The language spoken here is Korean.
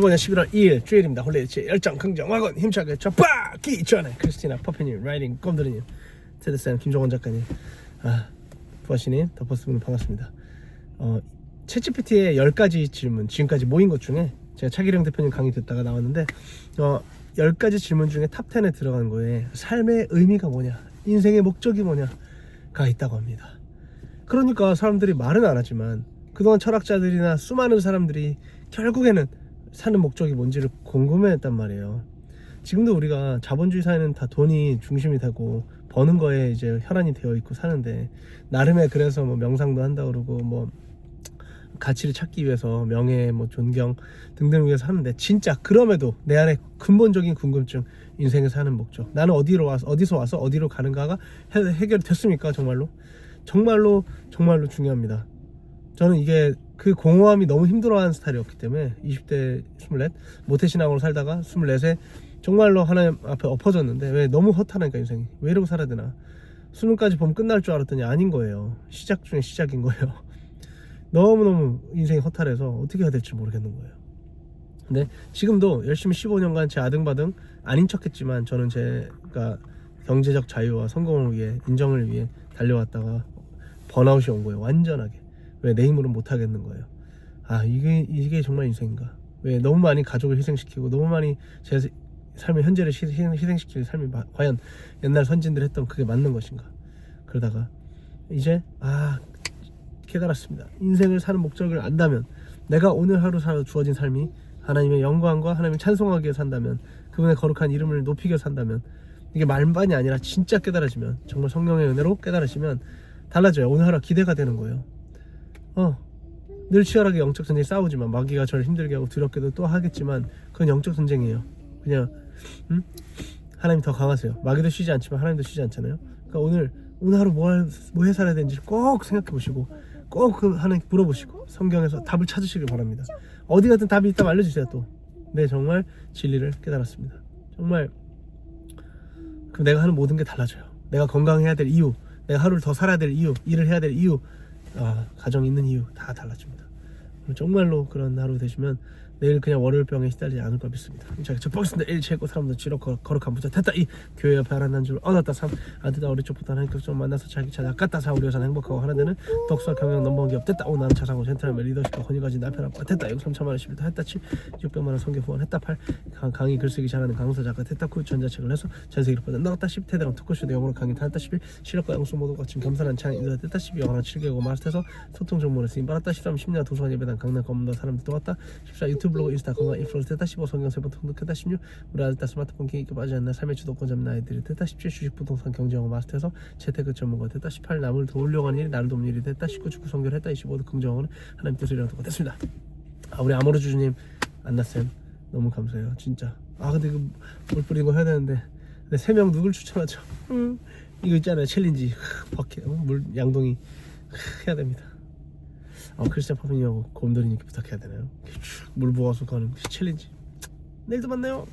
이번에 11월 2일 주일입니다. 홀리데이 열정 긍정 와건 힘차게 접박기 전에 크리스티나 퍼피님 라이딩 껌드리님 테드쌤 김종원 작가님 아 부하시님 더퍼스분님 반갑습니다. 어 채찌PT의 10가지 질문 지금까지 모인 것 중에 제가 차기령 대표님 강의 듣다가 나왔는데 어 10가지 질문 중에 탑 10에 들어간 거에 삶의 의미가 뭐냐 인생의 목적이 뭐냐가 있다고 합니다. 그러니까 사람들이 말은 안 하지만 그동안 철학자들이나 수많은 사람들이 결국에는 사는 목적이 뭔지를 궁금해했단 말이에요. 지금도 우리가 자본주의 사회는 다 돈이 중심이 되고 버는 거에 이제 혈안이 되어 있고 사는데 나름의 그래서 뭐 명상도 한다 그러고 뭐 가치를 찾기 위해서 명예 뭐 존경 등등 위해서 하는데 진짜 그럼에도 내 안에 근본적인 궁금증 인생에 사는 목적. 나는 어디로 와서 어디서 와서 어디로 가는가가 해, 해결이 됐습니까 정말로? 정말로 정말로 중요합니다. 저는 이게 그 공허함이 너무 힘들어하는 스타일이었기 때문에 20대 24 모태신앙으로 살다가 24세 정말로 하나님 앞에 엎어졌는데 왜 너무 허탈하니까 인생이. 왜 이러고 살아야 되나. 수능까지 보면 끝날 줄 알았더니 아닌 거예요. 시작 중에 시작인 거예요. 너무너무 인생이 허탈해서 어떻게 해야 될지 모르겠는 거예요. 근데 지금도 열심히 15년간 제 아등바등 아닌 척했지만 저는 제가 경제적 자유와 성공을 위해 인정을 위해 달려왔다가 번아웃이 온 거예요. 완전하게 왜 내 힘으로는 못하겠는 거예요. 아 이게 이게 정말 인생인가? 왜 너무 많이 가족을 희생시키고 너무 많이 제 삶의 현재를 희생시키는 삶이 마- 과연 옛날 선진들 했던 그게 맞는 것인가? 그러다가 이제 아 깨달았습니다. 인생을 사는 목적을 안다면 내가 오늘 하루 살아 주어진 삶이 하나님의 영광과 하나님을 찬송하기 위해 산다면 그분의 거룩한 이름을 위해 산다면 이게 말만이 아니라 진짜 깨달아지면 정말 성령의 은혜로 깨달아지면 달라져요. 오늘 하루 기대가 되는 거예요 어, 늘 치열하게 영적 전쟁이 싸우지만 마귀가 저를 힘들게 하고 두렵게도 또 하겠지만 그건 영적 전쟁이에요. 그냥 음? 하나님 더 강하세요. 마귀도 쉬지 않지만 하나님도 쉬지 않잖아요. 그러니까 오늘 오늘 하루 뭐, 할- 뭐 해살아야 되는지 꼭 생각해 보시고 꼭 그 하나님 물어보시고 성경에서 답을 찾으시길 바랍니다. 어디 가든 답이 있다면 알려주세요 또. 네 정말 진리를 깨달았습니다. 정말 그럼 내가 하는 모든 게 달라져요. 내가 건강해야 될 이유, 내가 하루를 더 살아야 될 이유, 일을 해야 될 이유, 아, 가정 있는 이유 다 달라집니다. 정말로 그런 하루 되시면 내일 그냥 월요일병에 시달리지 않을 걸 믿습니다. 자, 저 버스인데 일 채고 사람들 거- 거룩한 부자. 됐다. 이 교회 옆에 하나님 줄 얻었다. 삼. 아들다 어릴 적부터 하나님 좀 만나서 자기 찾아 깠다. 사. 우리 여사는 행복하고 하나되는 독서 경영 넘버원 기업. 됐다. 오 나는 자산고 젠틀맨 리더십과 권위 가진 남편 아빠 됐다. 6 3천만 원 11다. 했다. 7 600만 원 성교 후원. 했다. 8 강, 강의 글쓰기 잘하는 강사 작가. 됐다. 9 전자책을 해서 전 세계로 뻗어 나갔다. 10 테드랑 토크쇼도 영어로 강의 다 했다. 11 실력과 영수 모두 거친 겸손한 찬 인사 됐다. 12 영어랑 7개국 마스터해서 소통 정보를 쓰임. 받았다. 13 10년 도서관 예배당 강남 검도 사람들 또 왔다. 14 유튜브 블로그 인스타 건강 인플루언서 됐다 15 성경 세번 등록했다 16 우리 아들 딸 스마트폰 기기 빠지 않는 삶의 주도권 잡는 아이들이 됐다 17 주식 부동산 경제영어 마스터해서 재테크 전문가 됐다 18 남을 도우려고 하는 일이 나를 돕는 일이 됐다 19 축구 성교를 했다 25 긍정어는 하나님 뜻을 이루고 됐습니다. 아 우리 아모르 주주님 안나쌤 너무 감사해요 진짜. 아 근데 이거 물 뿌리는 거 해야 되는데. 근데 세 명 누굴 추천하죠? 음, 이거 있잖아요 챌린지. 버킷 어? 물 양동이. 해야 됩니다 어, 크리스찬 파피니하고 곰돌이님께 부탁해야 되나요? 물 부어서 가는 챌린지 내일도 만나요